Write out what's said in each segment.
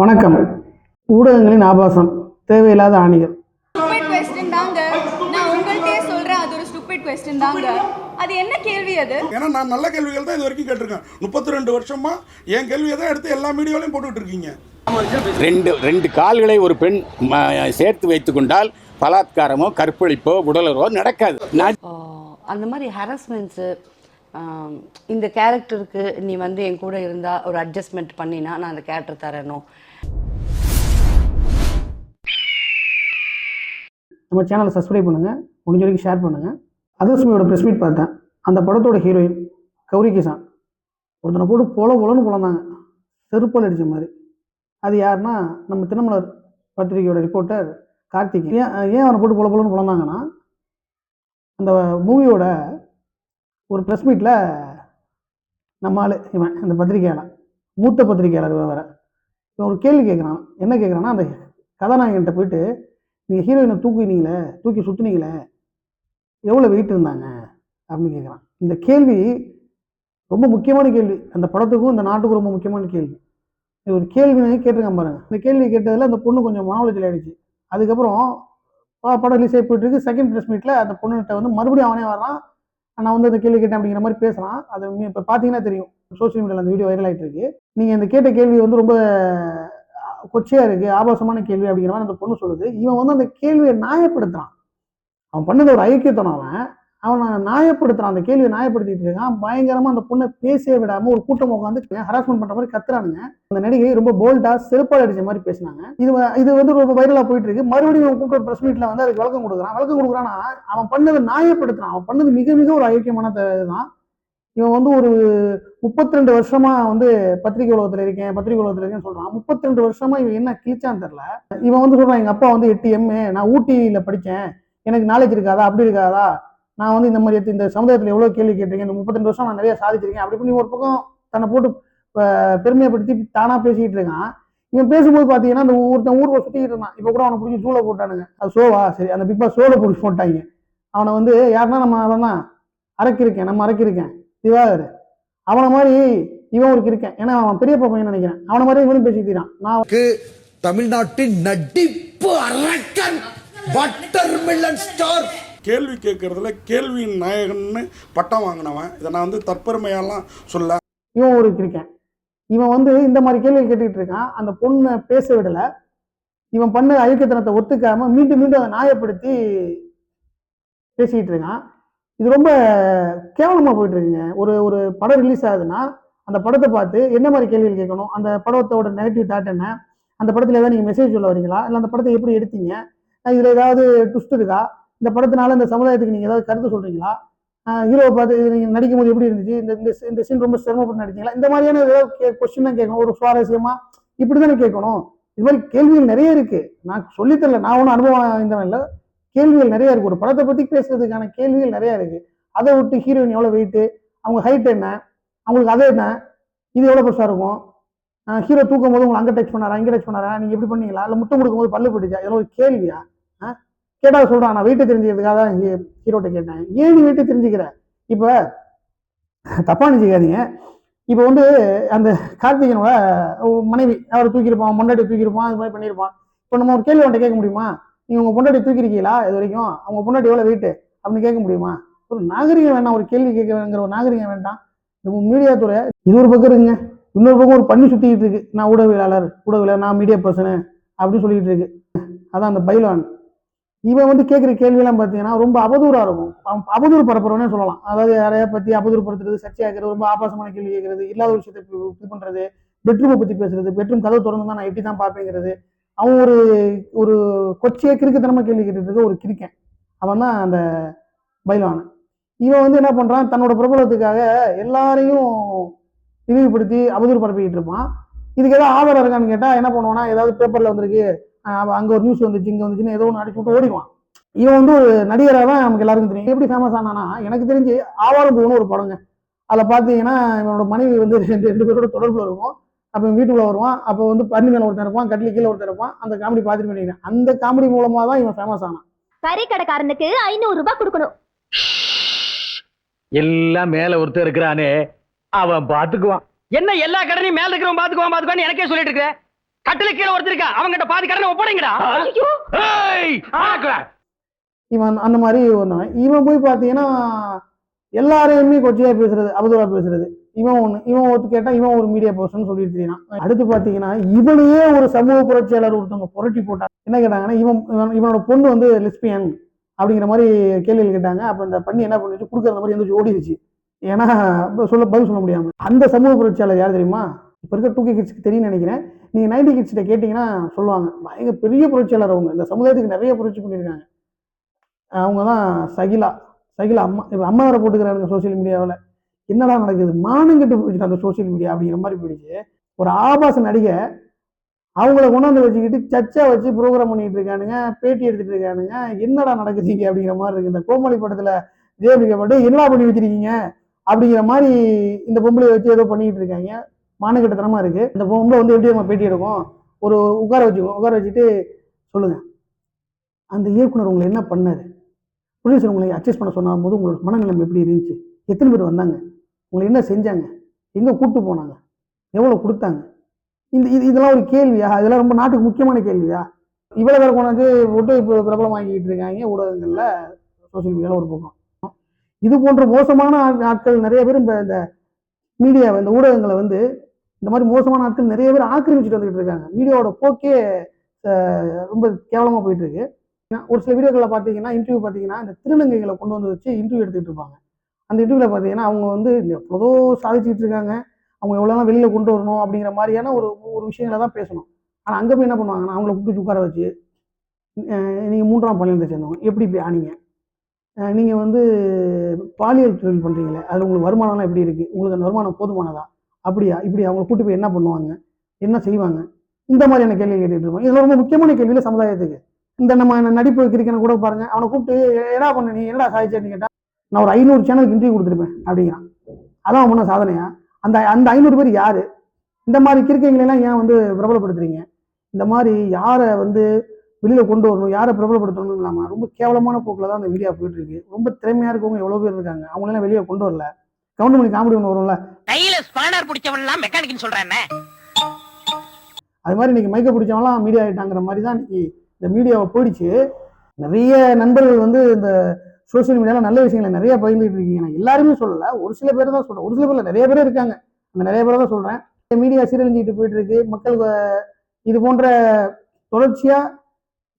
வணக்கம். ஊடகங்களின் ஆபாசம் தேவையில்லாத ஆணிகள். அது என்ன கேள்வி அது? ஏன்னா நான் நல்ல கேள்விகள் தான் இது வரைக்கும் கேட்டிருக்கேன். முப்பத்தி ரெண்டு வருஷமா என் கேள்வியை தான் எடுத்து எல்லா மீடியாவிலையும் போட்டுக்கிட்டு இருக்கீங்க. ரெண்டு ரெண்டு கால்களை ஒரு பெண் சேர்த்து வைத்துக் கொண்டால் பலாத்காரமோ கற்பழிப்போ உடலுறவோ நடக்காது. அந்த மாதிரி ஹராஸ்மெண்ட்ஸு இந்த கேரக்டருக்கு நீ வந்து என் கூட இருந்தால் ஒரு அட்ஜஸ்ட்மெண்ட் பண்ணினா நான் அந்த கேரக்டர் தரணும். நம்ம சேனலை சப்ஸ்கிரைப் பண்ணுங்கள் முடிஞ்ச வரைக்கும் ஷேர் பண்ணுங்கள் அதர்சுமியோட ப்ரெஸ் மீட் பார்த்தேன். அந்த படத்தோட ஹீரோயின் கௌரி கிசான் ஒருத்தனை போட்டு பொல பொலன்னு புலந்தாங்க செருப்பால் அடித்த மாதிரி. அது யாருன்னா நம்ம தினமலர் பத்திரிகையோட ரிப்போர்ட்டர் கார்த்திக் ஏன் ஏன் அவனை போட்டு பொல பொலன்னு புலந்தாங்கன்னா அந்த மூவியோட ஒரு ப்ரெஸ் மீட்டில் நம்ம ஆளு இவன் இந்த பத்திரிகையாளர் மூத்த பத்திரிகையாளர் இவன் வேற. இவன் ஒரு கேள்வி கேட்குறான் என்ன கேட்குறான்னா அந்த கதாநாயகன்கிட்ட போயிட்டு நீங்கள் ஹீரோயினை தூக்குனீங்களே தூக்கி சுற்றுனீங்களே எவ்வளோ வெயிட் இருந்தாங்க? அப்படின்னு கேட்குறான் இந்த கேள்வி ரொம்ப முக்கியமான கேள்வி. அந்த படத்துக்கும் இந்த நாட்டுக்கும் ரொம்ப முக்கியமான கேள்வி. இது ஒரு கேள்வி கேட்டிருக்கேன் பாருங்க. இந்த கேள்வி கேட்டதில் அந்த பொண்ணு கொஞ்சம் மன உளைச்சல் ஆயிடுச்சு. அதுக்கப்புறம் படம் ரிலீஸ் ஆகி போயிட்டு இருக்கு. செகண்ட் ப்ரெஸ் மீட்டில் அந்த பொண்ணுகிட்ட வந்து மறுபடியும் அவனே வர்றான். நான் வந்து அந்த கேள்வி கேட்டேன் அப்படிங்கிற மாதிரி பேசுகிறான் அது இப்போ பார்த்தீங்கன்னா தெரியும். சோஷியல் மீடியாவில் அந்த வீடியோ வைரல் ஆகிட்டு இருக்கு. நீங்கள் இந்த கேட்ட கேள்வி வந்து ரொம்ப கொச்சையாக இருக்குது ஆபாசமான கேள்வி அப்படிங்கிற மாதிரி அந்த பொண்ணு சொல்லுது. இவன் வந்து அந்த கேள்வியை நியாயப்படுத்துறான். அவன் பண்ணது ஒரு ஐக்கியத்தனம் அவன். அவன் நியாயப்படுத்துறான். அந்த கேள்வியை நியாயப்படுத்திட்டு இருக்கான். பயங்கரமா அந்த பொண்ணை பேசவே விடாம ஒரு கூட்டம் உட்காந்து ஹராஸ்மெண்ட் பண்ற மாதிரி கத்துறானுங்க. அந்த நடிகை ரொம்ப போல்டா செருப்பால் அடிச்ச மாதிரி பேசினாங்க. இது வ- இது வந்து ரொம்ப வைரலா போயிட்டு இருக்கு. மறுபடியும் இவன் கூப்பிட்டு பிரஸ் மீட்ல வந்து அதுக்கு விளக்கம் கொடுக்குறான். விளக்கம் கொடுக்குறான்னா அவன் பண்ணதை நியாயப்படுத்துறான். அவன் பண்ணது மிக மிக ஒரு ஐக்கியமான இதுதான். இவன் வந்து ஒரு முப்பத்தி ரெண்டு வருஷமா வந்து பத்திரிகை உலகத்துல இருக்கேன் பத்திரிகை உலகத்துல இருக்கேன்னு சொல்றான். முப்பத்தி ரெண்டு வருஷமா இவன் என்ன கிழிச்சான்னு தெரியல. இவன் வந்து சொல்றான் எங்க அப்பா வந்து எட்டு எம்ஏ நான் ஊட்டியில படிச்சேன். எனக்கு நாலேஜ் இருக்காதா? அப்படி இருக்காதா? நான் வந்து இந்த மாதிரி இந்த சமுதாயத்தில் எவ்வளோ கேள்வி கேட்டிருக்கேன் இந்த முப்பத்தி வருஷம் நான் நிறைய சாதிச்சிருக்கேன் அப்படி பண்ணி ஒரு பக்கம் தன்னை போட்டு பெருமையைப்படுத்தி தானாக பேசிக்கிட்டு இருக்கான். இவன் பேசும்போது பார்த்தீங்கன்னா அந்த ஒருத்தன் ஊரில் சுற்றிக்கிட்டு இருந்தான். இப்போ கூட அவனை பிடிச்சி சூளை போட்டானுங்க. அது சோவா சரி அந்த பிக் பாஸ் சோலை பிடிச்சி போட்டாங்க. அவனை வந்து யாருன்னா நம்ம அவன் தான் அரக்கிருக்கேன் நம்ம அரைக்கிருக்கேன் திவாகர் அவனை மாதிரி இவன் ஒரு இருக்கேன். ஏன்னா அவன் பெரிய பையன் நினைக்கிறேன்? அவனை மாதிரி இவனும் பேசிக்கிறான் நான் தமிழ்நாட்டின் நடிப்பு அரக்கன் பட்டர் மில்லன் ஸ்டார் கேள்வி கேட்கறதுல கேள்வியின் நாயகன்னு பட்டம் வாங்கினவன். இதை நான் வந்து தற்பெருமையெல்லாம் சொல்ல. இவன் ஒரு இருக்கேன் இவன் வந்து இந்த மாதிரி கேள்வி கேட்டுக்கிட்டு இருக்கான். அந்த பொண்ணை பேச விடல. இவன் பண்ண அழுக்கத்தனத்தை ஒத்துக்காம மீண்டும் மீண்டும் அதை நியாயப்படுத்தி பேசிக்கிட்டு இருக்கான். இது ரொம்ப கேவலமா போயிட்டு இருக்குங்க. ஒரு ஒரு படம் ரிலீஸ் ஆகுதுன்னா அந்த படத்தை பார்த்து என்ன மாதிரி கேள்விகள் கேட்கணும்? அந்த படத்தோட நெகட்டிவ் தாட் என்ன? அந்த படத்துல ஏதாவது நீங்க மெசேஜ் சொல்ல வரீங்களா இல்லை அந்த படத்தை எப்படி எடுத்தீங்க? இதில் இதுல ஏதாவது ட்விஸ்ட் இருக்கா? இந்த படத்தினால இந்த சமுதாயத்துக்கு நீங்கள் ஏதாவது கருத்து சொல்கிறீங்களா ஹீரோவை பார்த்து இது நீங்கள் நடிக்கும் போது எப்படி இருந்துச்சு? இந்த இந்த இந்த சீன் ரொம்ப சிரமப்பட்டு நடிச்சீங்களா? இந்த மாதிரியான ஏதாவது கொஸ்டின் தான் கேட்கணும். ஒரு சுவாரஸ்யமா இப்படி தானே கேட்கணும்? இது மாதிரி கேள்விகள் நிறைய இருக்கு. நான் சொல்லித்தரல நான் ஒன்றும் அனுபவம் வாய்ந்தவன் இல்லை. கேள்விகள் நிறைய இருக்கு. ஒரு படத்தை பற்றி பேசுறதுக்கான கேள்விகள் நிறைய இருக்கு. அதை விட்டு ஹீரோயின் எவ்வளோ வெயிட்டு அவங்க ஹைட் என்ன? அவங்களுக்கு அதை என்ன? இது எவ்வளோ பெருசாக இருக்கும்? ஹீரோ தூக்கும் போது உங்களை அங்கே டச் பண்ணாரா? இங்கே டச் பண்ணாரா? நீங்கள் எப்படி பண்ணீங்களா? இல்ல முத்தம் கொடுக்கும்போது பல்லு போட்டுச்சா இதெல்லாம் ஒரு கேள்வியா? கேட்டால் கேட்டா சொல்றான் நான் வெயிட்டை தெரிஞ்சுக்கிறதுக்காக தான் ஹீரோட்ட கேட்டேன். ஏன் நீ வெயிட்டை தெரிஞ்சுக்கிற? இப்ப தப்பா நினைச்சுக்காதீங்க. இப்போ வந்து அந்த கார்த்திகனோட மனைவி அவர் தூக்கியிருப்பான் முன்னாடி தூக்கியிருப்பான் இது மாதிரி பண்ணியிருப்பான். இப்போ நம்ம ஒரு கேள்வி அவன்கிட்ட கேட்க முடியுமா? நீங்க உங்க பொண்டாட்டி தூக்கிருக்கீங்களா இது வரைக்கும்? அவங்க பொண்டாட்டி எவ்வளவு வெயிட்டு அப்படின்னு கேட்க முடியுமா? ஒரு நாகரிகம் வேண்டாம் ஒரு கேள்வி கேட்கங்கிற ஒரு நாகரிகம் வேண்டாம். இந்த மீடியா துறை இது ஒரு பக்கம் இருக்குங்க. இன்னொரு பக்கம் ஒரு பண்ணி சுத்திக்கிட்டு இருக்கு. நான் ஊடகவியலாளர் ஊடகவியலாளர் நான் மீடியா பர்சனு அப்படின்னு சொல்லிட்டு இருக்கு. அதான் அந்த பைலான். இவன் வந்து கேட்குற கேள்வியெல்லாம் பார்த்தீங்கன்னா ரொம்ப அவதூறாக இருக்கும். அவன் அவதூறு பரப்புறவனே சொல்லலாம். அதாவது யாரையா பற்றி அவதூறு படுத்துறது சர்ச்சையாக்குறது ரொம்ப ஆபாசமான கேள்வி கேட்கறது இல்லாத ஒரு விஷயத்தை இது பண்ணுறது பெட்ரூமை பற்றி பேசுறது பெட்ரூம் கதவு திறந்து தான் நான் எப்படி தான் பார்ப்பேங்கிறது. அவன் ஒரு ஒரு கொச்சையை கிறுக்குத்தனமாக கேள்வி கேட்டுட்டு இருக்க ஒரு கிறுக்கன். அவன் தான் அந்த பைலான் இவன் வந்து என்ன பண்ணுறான் தன்னோட பிரபலத்துக்காக எல்லாரையும் இழிவுபடுத்தி அவதூறு பரப்பிக்கிட்டு இருப்பான். இதுக்கு ஏதாவது ஆதாரம் இருக்கான்னு கேட்டால் என்ன பண்ணுவானா ஏதாவது பேப்பரில் வந்திருக்கு அங்க ஒரு நியூஸ் வந்துச்சு இங்க வந்துச்சுன்னு ஏதோ ஒன்று அடிச்சு விட்டு ஓடிடுவான். இவன் வந்து ஒரு நடிகராக தான் நமக்கு எல்லாருக்கும் தெரியும். எப்படி ஃபேமஸ் ஆனானா எனக்கு தெரிஞ்சு ஆவாரம் பூன்னு ஒரு படங்க. அதில் பார்த்தீங்கன்னா இவனோட மனைவி வந்து ரெண்டு ரெண்டு பேரோட தொடர்புல இருக்கும். அப்போ வீட்டுக்குள்ள வருவான். அப்போ வந்து பண்ணி மேலே ஒருத்தன் இருப்பான் கட்டில் கீழே ஒருத்தன் இருப்பான். அந்த காமெடி பார்த்துட்டு பண்ணிக்கிறேன் அந்த காமெடி மூலமாக தான் இவன் ஃபேமஸ் ஆனான். கறி கடைக்காரனுக்கு ஐநூறு ரூபாய் கொடுக்கணும். எல்லாம் மேல ஒருத்தர் இருக்கிறானே அவன் பாத்துக்குவான். என்ன எல்லா கடனையும் மேல இருக்கிறவன் பாத்துக்குவான் பாத்துக்குவான்னு எனக்கே சொல்லிட்டு இருக்க கட்டில கீழே ஒருத்தருக்கா? அவங்கிட்ட பாதி கடனை ஒப்படைங்கடா. இவன் அந்த மாதிரி ஒன்றவன் இவன் போய் பார்த்தீங்கன்னா எல்லாரையுமே கொச்சையாக பேசுறது அவதூறாக பேசுறது. இவன் ஒன்று இவன் ஒருத்து கேட்டால் இவன் ஒரு மீடியா பர்சன் சொல்லிட்டு தெரியும் அடுத்து பார்த்தீங்கன்னா இவனையே ஒரு சமூக புரட்சியாளர் ஒருத்தவங்க புரட்டி போட்டாங்க என்ன கேட்டாங்கன்னா இவன் இவன் இவனோட பொண்ணு வந்து லெஸ்பியன் அப்படிங்கிற மாதிரி கேள்விகள் கேட்டாங்க. அப்போ இந்த பண்ணி என்ன பண்ணிச்சு கொடுக்குற மாதிரி எந்திரிச்சு ஓடிடுச்சு. ஏன்னா சொல்ல பதில் சொல்ல முடியாமல் அந்த சமூக புரட்சியாளர் யார் தெரியுமா? இப்போ இருக்க டூ கே கிட்ஸ்க்கு தெரியும் நினைக்கிறேன். நீங்கள் நைன்டி கிட்ஸ்கிட்ட கேட்டிங்கன்னா சொல்லுவாங்க பயங்கர பெரிய புரட்சியாளர் அவங்க. இந்த சமுதாயத்துக்கு நிறைய புரட்சி பண்ணியிருக்காங்க. அவங்க தான் சகிலா. சகிலா அம்மா இப்போ அம்மா வேற போட்டுக்கிறாங்க சோஷியல் மீடியாவில் என்னடா நடக்குது? மானங்கிட்டு போயிடுச்சு அந்த சோஷியல் மீடியா அப்படிங்கிற மாதிரி போயிடுச்சு. ஒரு ஆபாச நடிகை அவங்கள கொண்டாந்து வச்சுக்கிட்டு சர்ச்சா வச்சு ப்ரோக்ராம் பண்ணிட்டு இருக்கானுங்க பேட்டி எடுத்துட்டு இருக்கானுங்க. என்னடா நடக்குதுங்க அப்படிங்கிற மாதிரி இருக்கு. இந்த கோமாளி படத்துல ஜெயபிகா மட்டும் என்னடா பண்ணி வச்சிருக்கீங்க? அப்படிங்கிற மாதிரி இந்த பொம்பளை வச்சு ஏதோ பண்ணிட்டு இருக்காங்க. மானக்கட்டத்தனமா இருக்கு. இந்த பொம்பளை வந்து எப்படி நம்ம பேட்டி எடுக்கும்? ஒரு உட்கார வச்சுக்கோ உட்கார வச்சுட்டு சொல்லுங்க. அந்த இயக்குனர் உங்களை என்ன பண்ணாரு? ப்ரொடியூசர் உங்களை அட்ஜஸ்ட் பண்ண சொன்ன போது உங்களோட மனநிலைமை எப்படி இருந்துச்சு? எத்தனை பேர் வந்தாங்க? உங்களை என்ன செஞ்சாங்க? எங்கே கூட்டு போனாங்க? எவ்வளோ கொடுத்தாங்க? இந்த இது இதெல்லாம் ஒரு கேள்வியா? இதெல்லாம் ரொம்ப நாட்டுக்கு முக்கியமான கேள்வியா? இவ்வளோ பேர் கொண்டாந்து போட்டு இப்போ பிரபலமாக்கிட்டு இருக்காங்க ஊடகங்களில் சோஷியல் மீடியாவில் ஒரு பக்கம். இது போன்ற மோசமான ஆட்கள் நிறைய பேர் இந்த மீடியா இந்த ஊடகங்களை வந்து இந்த மாதிரி மோசமான ஆட்கள் நிறைய பேர் ஆக்கிரமிச்சுட்டு வந்துகிட்டு இருக்காங்க. மீடியாவோட போக்கே ரொம்ப கேவலமாக போயிட்டு இருக்கு ஒரு சில வீடியோக்களில் பார்த்தீங்கன்னா இன்டர்வியூ பார்த்தீங்கன்னா இந்த திருநங்கைகளை கொண்டு வந்து வச்சு இன்டர்வியூ எடுத்துக்கிட்டு இருப்பாங்க. அந்த இன்டர்வியூவில் பார்த்தீங்கன்னா அவங்க வந்து எவ்வளோ சாதிச்சுட்டு இருக்காங்க. அவங்க எவ்வளோலாம் வெளியில் கொண்டு வரணும் அப்படிங்கிற மாதிரியான ஒரு ஒரு விஷயங்களை தான் பேசணும். ஆனால் அங்கே போய் என்ன பண்ணுவாங்கன்னா அவங்கள கூப்பிட்டு உட்கார வச்சு நீங்கள் மூன்றாம் பள்ளியில் சேர்ந்தவங்க. எப்படி இப்படி ஆனீங்க? நீங்கள் வந்து பாலியல் தொழில் பண்ணுறீங்களே அதில் உங்களுக்கு வருமானம்லாம் எப்படி இருக்குது உங்களுக்கு அந்த வருமானம் போதுமானதா? அப்படியா? இப்படி அவங்களை கூட்டி போய் என்ன பண்ணுவாங்க? என்ன செய்வாங்க? இந்த மாதிரியான கேள்வி கேட்டுட்டு இருப்போம். இதில் ரொம்ப முக்கியமான கேள்வியில் சமுதாயத்துக்கு. இந்த நம்ம நடிப்பு கிரிக்கனை கூட பாருங்கள் அவனை கூப்பிட்டு என்னடா பண்ண நீ? என்னடா சாதிச்சேன்னு கேட்டால் நான் ஒரு ஐநூறு சேனலுக்கு இன்டர்வியூ கொடுத்துருப்பேன். அப்படிங்கிறான். அதான் அவன் பண்ண சாதனையா? அந்த அந்த ஐநூறு பேர் யார்? இந்த மாதிரி கிறுக்கைங்களெல்லாம் ஏன் வந்து பிரபலப்படுத்துறீங்க? இந்த மாதிரி யாரை வந்து வெளியில கொண்டு வரணும் யாரை பிரபலப்படுத்தணும் இல்லாம ரொம்ப கேவலமான போக்கில் தான் அந்த வீடியோ போயிட்டு இருக்கு ரொம்ப திறமையா இருக்கவங்க எவ்வளவு பேர் இருக்காங்க? அவங்களெல்லாம் வெளியே கொண்டு வரல. கவுண்ட் மணி காமெடி ஒன்று வரும்ல? கையில ஸ்பானர் பிடிச்சவன் எல்லாம் மெக்கானிக்னு சொல்றானே அது மாதிரி இன்னைக்கு மைக்க பிடிச்சவங்களாம் மீடியா ஆகிட்டாங்கிற மாதிரி தான் இன்னைக்கு இந்த மீடியாவை போயிடுச்சு. நிறைய நண்பர்கள் வந்து இந்த சோஷியல் மீடியாவில் நல்ல விஷயங்களை நிறைய பகிர்ந்துட்டு இருக்கீங்க. நான் எல்லாருமே சொல்லல. ஒரு சில பேர் தான் சொல்றேன். ஒரு சில பேர்ல நிறைய பேர் இருக்காங்க. அந்த நிறைய பேர் தான் சொல்றேன். மீடியா சீரழிஞ்சிட்டு போயிட்டு இருக்கு மக்கள் இது போன்ற தொடர்ச்சியா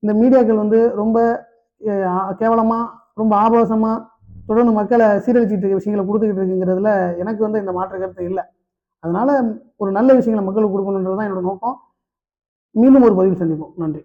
இந்த மீடியாக்கள் வந்து ரொம்ப கேவலமாக கேவலமா ரொம்ப ஆபாசமா தொடர்ந்து மக்களை சீரழிச்சிட்டு இருக்க விஷயங்களை கொடுத்துக்கிட்டு இருக்குங்கிறதுல எனக்கு வந்து இந்த மாற்று கருத்து இல்லை. அதனால ஒரு நல்ல விஷயங்களை மக்களுக்கு கொடுக்கணுன்றது தான் என்னோட நோக்கம். மீண்டும் ஒரு பதிவு சந்திப்போம். நன்றி.